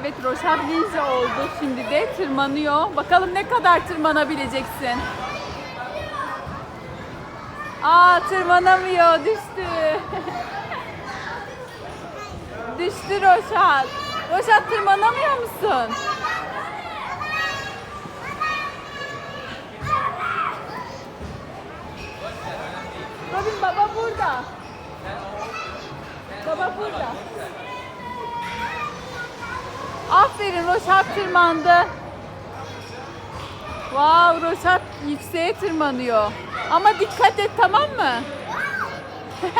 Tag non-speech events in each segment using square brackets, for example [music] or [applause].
Evet Roşat ninja oldu. Şimdi de tırmanıyor. Bakalım ne kadar tırmanabileceksin. Aa tırmanamıyor. Düştü. [laughs] Düştü Roşat. Roşat tırmanamıyor musun? Robin baba burada. Baba burada. Aferin Roşat tırmandı. Wow Roşat yükseğe tırmanıyor. Ama dikkat et tamam mı? [laughs]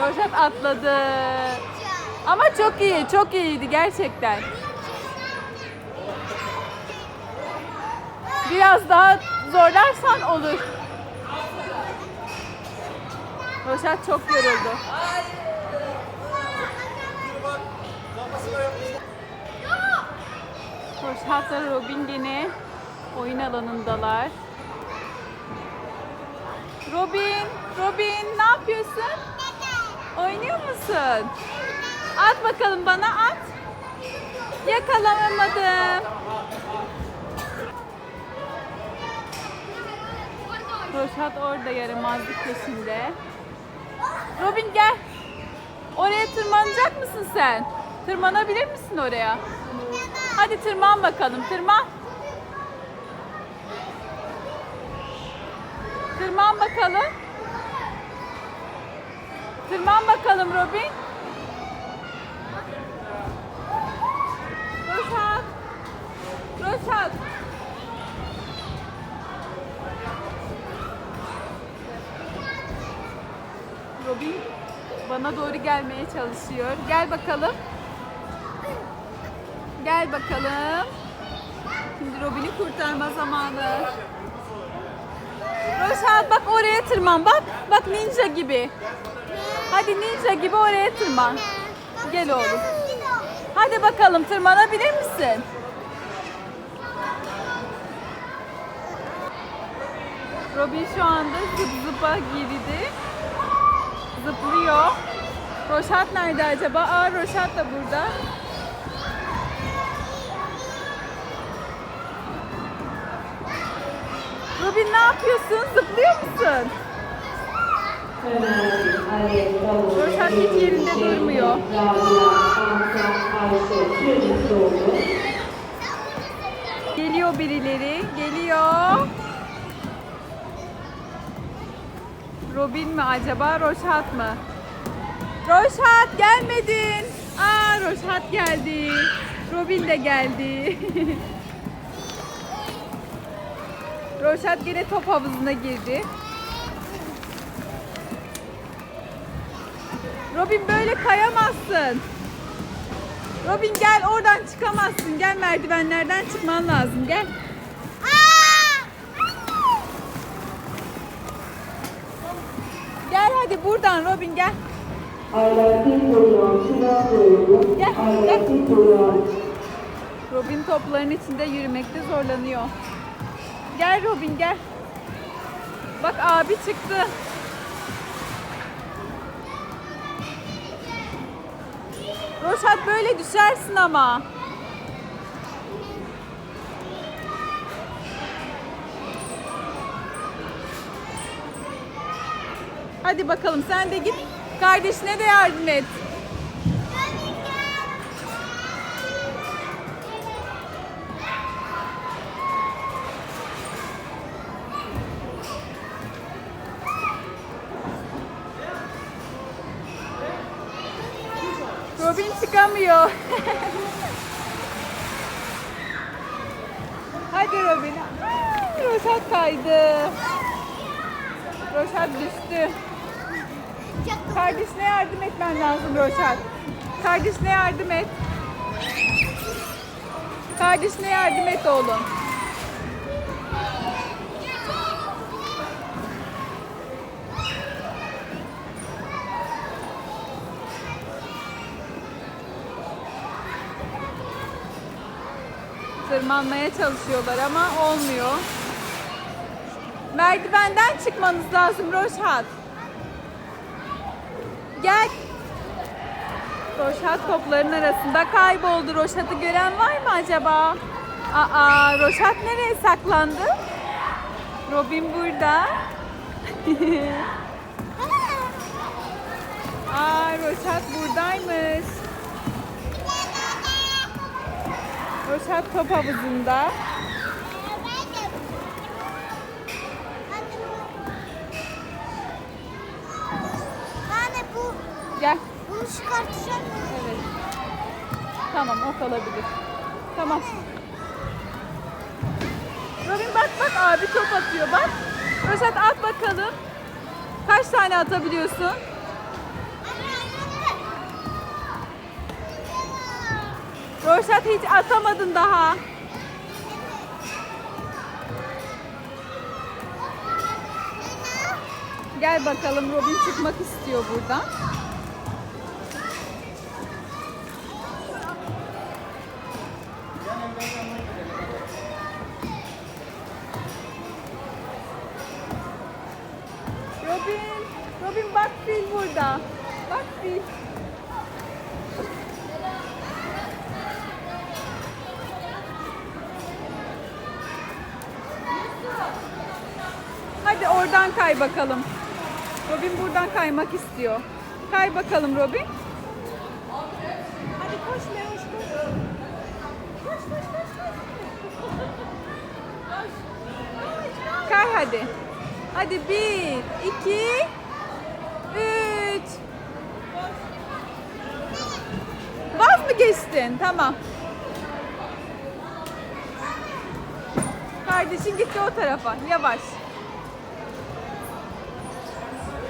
Roşat atladı. Ama çok iyi, çok iyiydi gerçekten. Biraz daha zorlarsan olur. Roşat çok yoruldu. Roşat'la Robin gene oyun alanındalar. Robin, Robin ne yapıyorsun? Oynuyor musun? At bakalım bana at. Yakalanamadım. Roşat orada yaramazlık peşinde. Robin gel. Oraya tırmanacak mısın sen? Tırmanabilir misin oraya? Hadi tırman bakalım. Tırman. Tırman bakalım. Tırman bakalım Robin. Roşat. Roşat. Robin bana doğru gelmeye çalışıyor. Gel bakalım. Gel bakalım. Şimdi Robin'i kurtarma zamanı. Roşat bak oraya tırman bak. Bak ninja gibi. Hadi ninja gibi oraya tırman. Gel oğlum. Hadi bakalım tırmanabilir misin? Robin şu anda zıp zıpa girdi. Zıplıyor. Roşat nerede acaba? Aa Roşat da burada. Robin ne yapıyorsun? Zıplıyor musun? Roşan hiç yerinde durmuyor. Geliyor birileri. Geliyor. Robin mi acaba? Roşat mı? Roşat gelmedin. Aa Roşat geldi. Robin de geldi. [laughs] Roşat gene top havuzuna girdi. Robin böyle kayamazsın. Robin gel oradan çıkamazsın. Gel merdivenlerden çıkman lazım. Gel. Gel hadi buradan Robin gel. Gel, gel. Robin topların içinde yürümekte zorlanıyor. Gel Robin gel. Bak abi çıktı. Roşat böyle düşersin ama. Hadi bakalım sen de git. Kardeşine de yardım et. Robin çıkamıyor. Hadi Robin. Aa, Roşat kaydı. Roşat düştü. Kardeşine yardım etmen lazım Roşat. Kardeşine yardım et. Kardeşine yardım et oğlum. Tırmanmaya çalışıyorlar ama olmuyor. Merdivenden çıkmanız lazım Roşat. Gel. Roşat topların arasında kayboldu. Roşat'ı gören var mı acaba? Aa, Roşat nereye saklandı? Robin burada. [laughs] Aa, Roşat buradaymış. Roşat top havuzunda. Gel. bunu çıkartacağım. Evet. Tamam o kalabilir. Tamam. Robin bak bak abi top atıyor bak. Roşat at bakalım. Kaç tane atabiliyorsun? Roşat hiç atamadın daha. Gel bakalım Robin çıkmak istiyor buradan. Robin, Robin bak fil burada. Bak fil. Hadi oradan kay bakalım. Robin buradan kaymak istiyor. Kay bakalım Robin. Hadi koş. Koş koş koş koş. Koş. Koş. [laughs] Kay hadi. Hadi bir, iki, üç. Vaz mı geçtin? Tamam. Kardeşin gitti o tarafa. Yavaş.